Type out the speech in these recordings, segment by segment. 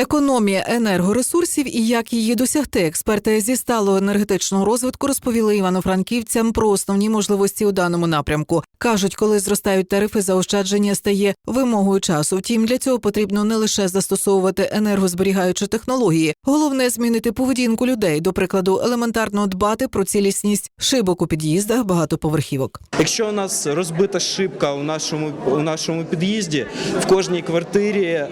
Економія енергоресурсів і як її досягти. Експерти зі сталого енергетичного розвитку розповіли івано-франківцям про основні можливості у даному напрямку. кажуть, коли зростають тарифи, заощадження стає вимогою часу. Втім, для цього потрібно не лише застосовувати енергозберігаючі технології, головне змінити поведінку людей. До прикладу, елементарно дбати про цілісність шибок у під'їздах багатоповерхівок. Якщо у нас розбита шибка у нашому у нашому під'їзді, в кожній квартирі е,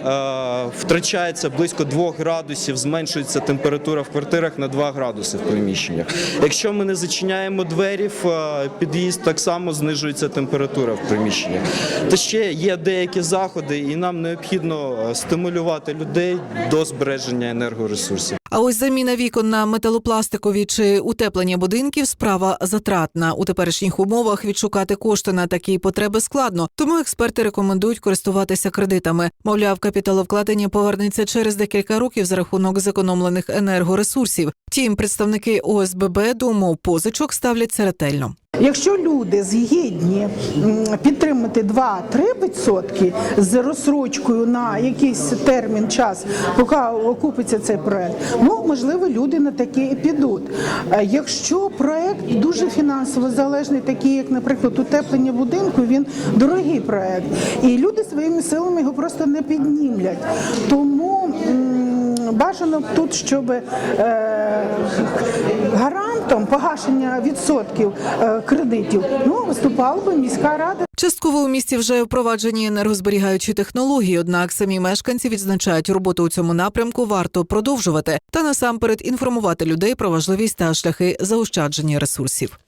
втрачається близько 2 градусів, зменшується температура в квартирах на 2 градуси в приміщеннях. Якщо ми не зачиняємо двері в е, під'їзд, так само знижується температура в приміщеннях. Та ще є деякі заходи, і нам необхідно е, стимулювати людей до збереження енергоресурсів. А ось заміна вікон на металопластикові чи утеплення будинків справа затратна. У теперішніх умовах відшукати кошти на такі потреби складно, тому експерти рекомендують користуватися кредитами. Мовляв, капіталовкладення повернеться через декілька років за рахунок зекономлених енергоресурсів. Втім, представники ОСББ до умов позичок ставляться ретельно. Якщо люди згідні підтримати 2-3% з розсрочкою на якийсь термін час, поки окупиться цей проект, ну можливо, люди на таке і підуть. Якщо проект дуже фінансово залежний, такий як, наприклад, утеплення будинку, він дорогий проект, і люди своїми силами його просто не піднімлять. Тому бажано тут, щоб е, гарантом погашення відсотків е, кредитів ну виступала би міська рада. Частково у місті вже впроваджені енергозберігаючі технології, однак самі мешканці відзначають, роботу у цьому напрямку варто продовжувати та насамперед інформувати людей про важливість та шляхи заощадження ресурсів.